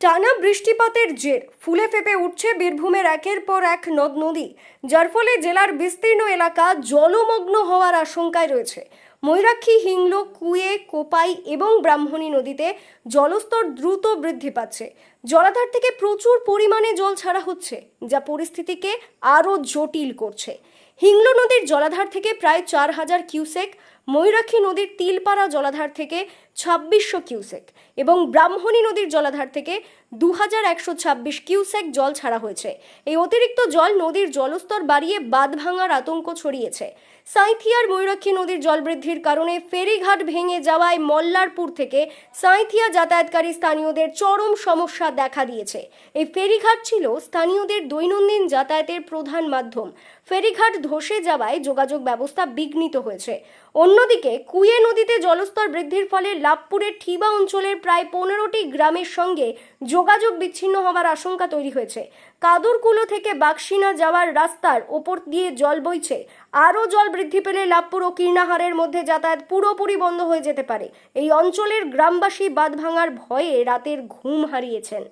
টানা বৃষ্টিপাতের জের। ফুলে ফেপে উঠছে বীরভূমের একের পর এক নদ নদী। যার ফলে জেলার বিস্তীর্ণ এলাকা জলমগ্ন হওয়ার আশঙ্কায় রয়েছে। ময়ূরাক্ষী, হিংলো, কুয়ে, কোপাই এবং ব্রাহ্মণী নদীতে জলস্তর দ্রুত বৃদ্ধি পাচ্ছে। জলাধার থেকে প্রচুর পরিমাণে জল ছাড়া হচ্ছে, যা পরিস্থিতিকে আরও জটিল করছে। হিংলো নদীর জলাধার থেকে প্রায় চার হাজার কিউসেক ময়ূরাক্ষী নদীর তিলপাড়া জলাধার থেকে ছাব্বিশশো কিউসেক এবং ব্রাহ্মণী নদীর জলাধার থেকে দু হাজার একশো ছাব্বিশ কিউসেক জল ছাড়া হয়েছে। এই অতিরিক্ত জল নদীর জলস্তর বাড়িয়ে বাঁধ ভাঙার আতঙ্ক ছড়িয়েছে। সাঁইথিয়ার ময়ূরাক্ষী নদীর জল বৃদ্ধির কারণে ফেরিঘাট ভেঙে যাওয়ায় মল্লারপুর থেকে সাঁইথিয়া যাতায়াতকারী স্থানীয়দের চরম সমস্যা দেখা দিয়েছে। এই ফেরিঘাট ছিল স্থানীয়দের দৈনন্দিন যাতায়াতের প্রধান মাধ্যম। ফেরিঘাট ধসে যাওয়ায় যোগাযোগ ব্যবস্থা বিঘ্নিত হয়েছে। অন্যদিকে, কুয়ে নদীতে জলস্তর বৃদ্ধির ফলে লাভপুরের ঠিবা অঞ্চলের প্রায় পনেরোটি গ্রামের সঙ্গে যোগাযোগ বিচ্ছিন্ন হওয়ার আশঙ্কা তৈরি হয়েছে। কাদুরকুলো থেকে বাক্সিনা যাওয়ার রাস্তার ওপর দিয়ে জল বইছে। আরও জল বৃদ্ধি পেলে লাভপুর ও কীর্ণাহারের মধ্যে যাতায়াত পুরোপুরি বন্ধ হয়ে যেতে পারে। এই অঞ্চলের গ্রামবাসী বাঁধ ভাঙার ভয়ে রাতের ঘুম হারিয়েছেন।